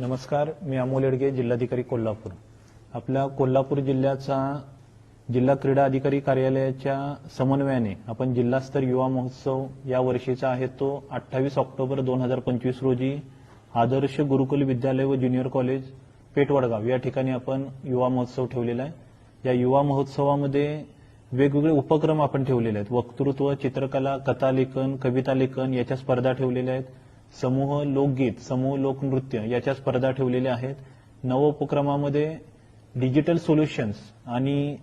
नमस्कार मी अमोल येडगे जिल्हाधिकारी कोल्हापूर. आपल्या कोल्हापूर जिल्ह्याचा जिल्हा क्रीडा अधिकारी कार्यालयाच्या समन्वयाने आपण जिल्हास्तर युवा महोत्सव या वर्षीचा आहे तो अठ्ठावीस ऑक्टोबर दोन हजार पंचवीस रोजी आदर्श गुरुकुल विद्यालय व ज्युनियर कॉलेज पेठवडगाव या ठिकाणी आपण युवा महोत्सव ठेवलेला आहे. या युवा महोत्सवामध्ये वेगवेगळे उपक्रम आपण ठेवलेले आहेत. वक्तृत्व चित्रकला कथालेखन कविता लेखन याच्या स्पर्धा ठेवलेल्या आहेत. समूह लोकगीत समूह लोकनृत्य याच्या स्पर्धा ठेवलेल्या आहेत. नव उपक्रमामध्ये डिजिटल सोल्युशन्स आणि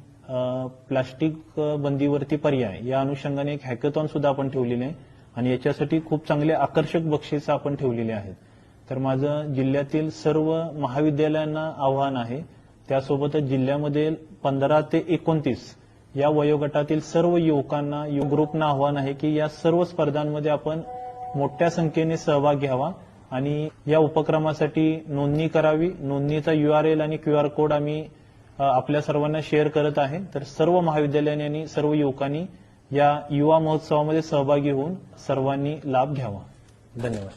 प्लास्टिक बंदीवरती पर्याय या अनुषंगाने एक हॅकेथॉन सुद्धा आपण ठेवलेले आहे. आणि याच्यासाठी खूप चांगले आकर्षक बक्षीस आपण ठेवलेले आहेत. तर माझं जिल्ह्यातील सर्व महाविद्यालयांना आव्हान आहे. त्यासोबतच जिल्ह्यामध्ये पंधरा ते एकोणतीस या वयोगटातील सर्व युवकांना युव ग्रुपना आव्हान आहे की या सर्व स्पर्धांमध्ये आपण मोठ्या संख्येने सहभाग घ्यावा आणि या उपक्रमासाठी नोंदणी करावी. नोंदणीचा यू आर एल आणि क्यू आर कोड आम्ही आपल्या सर्वांना शेअर करत आहे. तर सर्व महाविद्यालयांनी आणि सर्व युवकांनी या युवा महोत्सवामध्ये सहभागी होऊन सर्वांनी लाभ घ्यावा. धन्यवाद.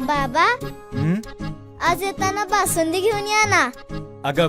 बाबा हं? आज येताना बासुंदी घेऊन या ना. अगं